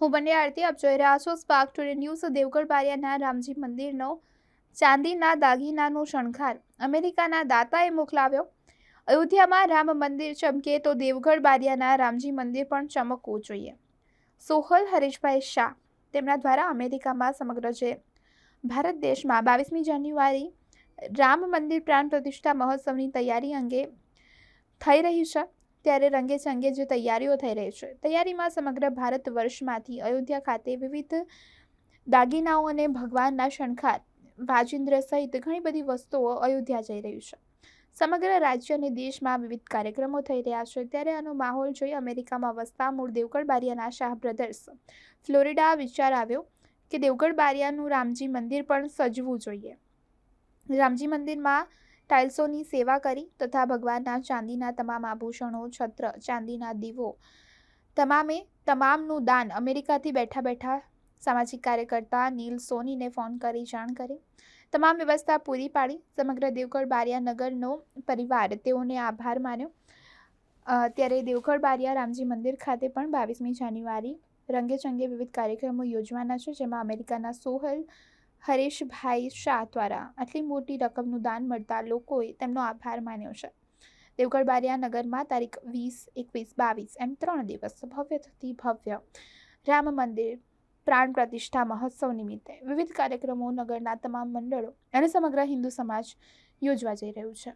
હું બંને આરતી આપ જોઈ રહ્યા છો સ્પાર્ક ટુડે ન્યૂઝ દેવગઢ બારિયાના રામજી મંદિરનો ચાંદીના દાગીનાનો શણગાર. અમેરિકાના દાતાએ મોકલાવ્યો. અયોધ્યામાં રામ મંદિર ચમકે તો દેવગઢ બારિયાના રામજી મંદિર પણ ચમકવું જોઈએ. સોહલ હરીશભાઈ શાહ તેમના દ્વારા અમેરિકામાં સમગ્ર જે ભારત દેશમાં બાવીસમી જાન્યુઆરી રામ મંદિર પ્રાણ પ્રતિષ્ઠા મહોત્સવની તૈયારી અંગે થઈ રહી છે. ત્યારે રંગેચંગે જે તૈયારીઓ થઈ રહી છે. તૈયારીમાં સમગ્ર ભારત વર્ષમાંથી અયોધ્યા ખાતે વિવિધ દાગીનાઓ અને ભગવાનના શણખાર વાજિંદ્ર સહિત ઘણી બધી વસ્તુઓ અયોધ્યા જઈ રહ્યું છે. સમગ્ર રાજ્ય અને દેશમાં વિવિધ કાર્યક્રમો થઈ રહ્યા છે. ત્યારે આનો માહોલ જોઈ અમેરિકામાં વસતા મૂળ દેવગઢ બારિયાના શાહ બ્રધર્સ, ફ્લોરિડા વિચાર આવ્યો કે દેવગઢ બારિયાનું રામજી મંદિર પણ સજવું જોઈએ. રામજી મંદિરમાં ટાઇલ્સોની સેવા કરી તથા ભગવાનના ચાંદીના તમામ આભૂષણો, છત્ર, ચાંદીના દીવો તમામે તમામનું દાન અમેરિકાથી બેઠા બેઠા સામાજિક કાર્યકર્તા નીલ સોનીને ફોન કરી જાણ કરી. તમામ વ્યવસ્થા પૂરી પાડી. સમગ્ર દેવગઢ બારિયા નગરનો પરિવાર તેઓને આભાર માન્યો. ત્યારે દેવગઢ બારિયા રામજી મંદિર ખાતે પણ બાવીસમી જાન્યુઆરી રંગે ચંગે વિવિધ કાર્યક્રમો યોજવાના છે, જેમાં અમેરિકાના સોહલ હરેશભાઈ શાહ દ્વારા આટલી મોટી રકમનું દાન મળતા લોકોએ તેમનો આભાર માન્યો છે. દેવગઢ બારિયા નગરમાં તારીખ વીસ, એકવીસ, બાવીસ એમ ત્રણ દિવસ ભવ્યથી ભવ્ય રામ મંદિર, પ્રાણ પ્રતિષ્ઠા મહોત્સવ નિમિત્તે વિવિધ કાર્યક્રમો નગરના તમામ મંડળો અને સમગ્ર હિન્દુ સમાજ યોજવા જઈ રહ્યું છે.